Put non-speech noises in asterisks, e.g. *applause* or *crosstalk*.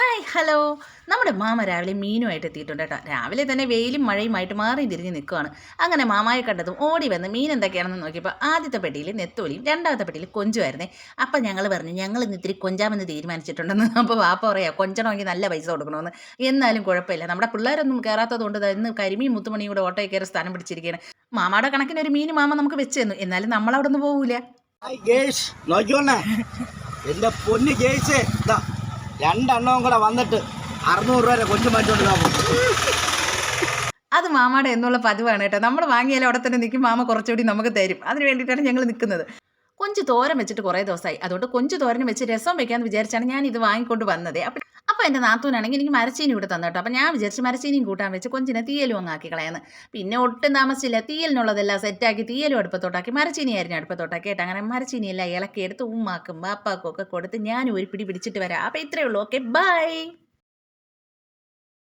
Hi hello നമ്മുടെ mama രാവിലെ മീനുമായിട്ട് എത്തിയിട്ടുണ്ട് കേട്ടോ. രാവിലെ തന്നെ വെയിലും മഴയുമായിട്ട് മാറി തിരിഞ്ഞ് നിൽക്കുകയാണ് അങ്ങനെ മാമായെ കണ്ടതും ഓടി വന്ന് മീൻ എന്തൊക്കെയാണെന്ന് നോക്കിയപ്പോൾ ആദ്യത്തെ പെട്ടിയിൽ നെത്തോലിയും രണ്ടാമത്തെ പെട്ടിയിൽ കൊഞ്ചുമായിരുന്നേ. അപ്പം ഞങ്ങൾ പറഞ്ഞു ഞങ്ങൾ ഇന്ന് ഇത്തിരി കൊഞ്ചാമെന്ന് തീരുമാനിച്ചിട്ടുണ്ടെന്ന്. *laughs* അപ്പോൾ വാപ്പ പറയാം കൊഞ്ചണമെങ്കിൽ നല്ല പൈസ കൊടുക്കണമെന്ന്. എന്നാലും കുഴപ്പമില്ല. നമ്മുടെ പിള്ളേരൊന്നും കയറാത്തത് കൊണ്ട് ദാ ഇന്ന് കരിമീൻ മുത്തുമണിയും കൂടെ ഓട്ടോയിൽ കയറി സ്ഥാനം പിടിച്ചിരിക്കുകയാണ് മാമാടെ കണക്കിന് ഒരു മീൻ മാമ നമുക്ക് വെച്ച് തന്നു. എന്നാലും നമ്മളവിടെ നിന്ന് പോകൂല എന്റെ പൊന്ന് ജയിച്ചേ രണ്ടെണ്ണവും കൂടെ വന്നിട്ട് അറുന്നൂറ് രൂപ കൊച്ചു മാറ്റോണ്ട് അത് മാമയുടെ എന്നുള്ള പതിവാണ് കേട്ടോ. നമ്മൾ വാങ്ങിയാലും അവിടെ തന്നെ നിൽക്കും. മാമ കുറച്ചുകൂടി നമുക്ക് തരും. അതിന് വേണ്ടിയിട്ടാണ് ഞങ്ങൾ നിൽക്കുന്നത്. കൊഞ്ച് തോരം വെച്ചിട്ട് കുറേ ദിവസമായി അതുകൊണ്ട് കൊഞ്ച് തോരൻ വെച്ച് രസം വെക്കാമെന്ന് വിചാരിച്ചാണ് ഞാൻ ഇത് വാങ്ങിക്കൊണ്ട് വന്നത്. അപ്പം അപ്പോൾ എന്റെ നാത്തൂനാണെങ്കിൽ എനിക്ക് മരച്ചീനി ഇവിടെ തന്നു കേട്ടോ. അപ്പം ഞാൻ വിചാരിച്ച് മരച്ചീനിയും കൂട്ടാൻ വെച്ച് കൊഞ്ചിനെ തീയലും അങ്ങ് ആക്കി കളയാന്ന്. പിന്നെ ഒട്ടും താമസിച്ചില്ല. തീയലിനുള്ളതെല്ലാം സെറ്റാക്കി തീയലും അടുപ്പത്തോട്ടാക്കി മരച്ചീനി ആയിരുന്നു അടുപ്പത്തോട്ടാക്കി കേട്ടോ. അങ്ങനെ മരച്ചീനിയെല്ലാം ഇളക്കിയെടുത്ത് ഉമ്മാക്കും ബാപ്പാക്കും ഒക്കെ കൊടുത്ത് ഞാനും ഒരു പിടി പിടിച്ചിട്ട് വരാം. അപ്പോൾ ഇത്രയേ ഉള്ളൂ. Okay bye